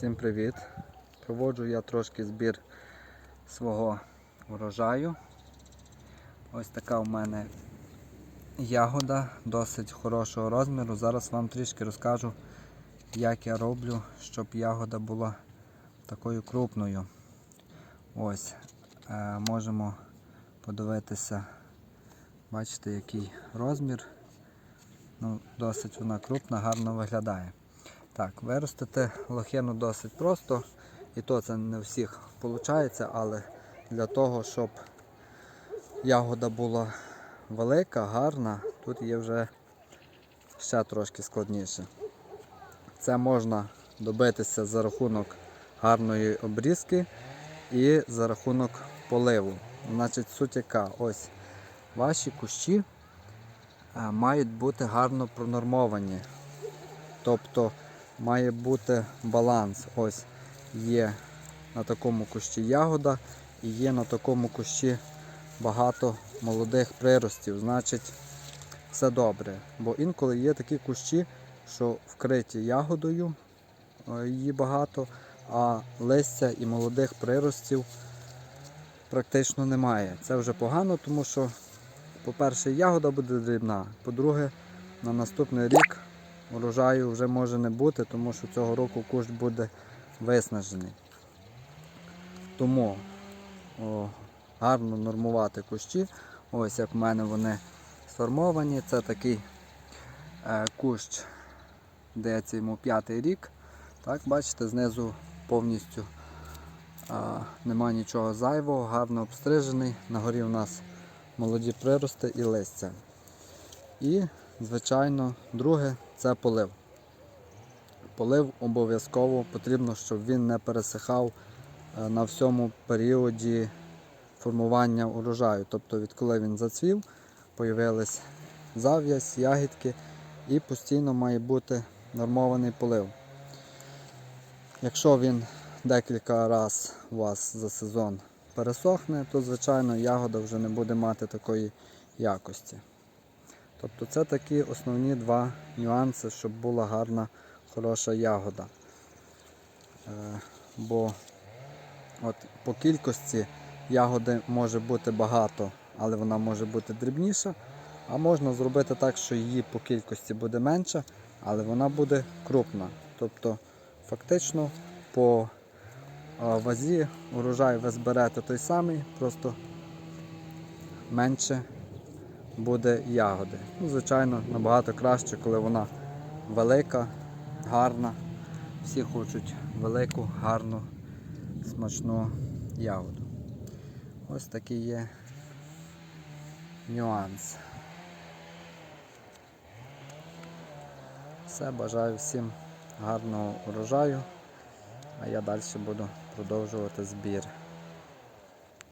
Всім привіт! Проводжу я трошки збір свого урожаю. Ось така в мене ягода досить хорошого розміру. Зараз вам трішки розкажу, як я роблю, щоб ягода була такою крупною. Ось, е, можемо подивитися, бачите, який розмір. Ну, Досить вона крупна, гарно виглядає. Так, виростити лохину досить просто, і то це не всіх виходить, але для того, щоб ягода була велика, гарна, тут є вже ще трошки складніше. Це можна добитися за рахунок гарної обрізки і за рахунок поливу. Значить, суть яка, ось ваші кущі е, мають бути гарно пронормовані. Тобто має бути баланс. Ось є на такому кущі ягода і є на такому кущі багато молодих приростів. Значить, все добре. Бо інколи є такі кущі, що вкриті ягодою, е, її багато, а листя і молодих приростів практично немає. Це вже погано, тому що, по-перше, ягода буде дрібна, по-друге, на наступний рік урожаю вже може не бути, тому що цього року кущ буде виснажений. Тому о, гарно нормувати кущі. Ось як в мене вони сформовані. Це такий е, кущ, здається, йому п'ятий рік. Так, Бачите, знизу повністю е, нема нічого зайвого, гарно обстрижений. На горі у нас молоді прирости і листя. І, звичайно, друге це полив. Полив обов'язково потрібно, щоб він не пересихав е, на всьому періоді формування урожаю. Тобто, відколи він зацвів, появились зав'язь, ягідки і постійно має бути нормований полив. Якщо він декілька разів у вас за сезон пересохне, то звичайно ягода вже не буде мати такої якості. Тобто це такі основні два нюанси, щоб була гарна, хороша ягода. Е, бо от по кількості ягоди може бути багато, але вона може бути дрібніша. А можна зробити так, що її по кількості буде менше, але вона буде крупна. Тобто фактично по е, вазі урожай ви зберете той самий, просто менше буде ягоди. Ну, Звичайно, набагато краще, коли вона велика, гарна. Всі хочуть велику, гарну, смачну ягоду. Ось такий є нюанс. Все, бажаю всім гарного урожаю, а я далі буду продовжувати збір.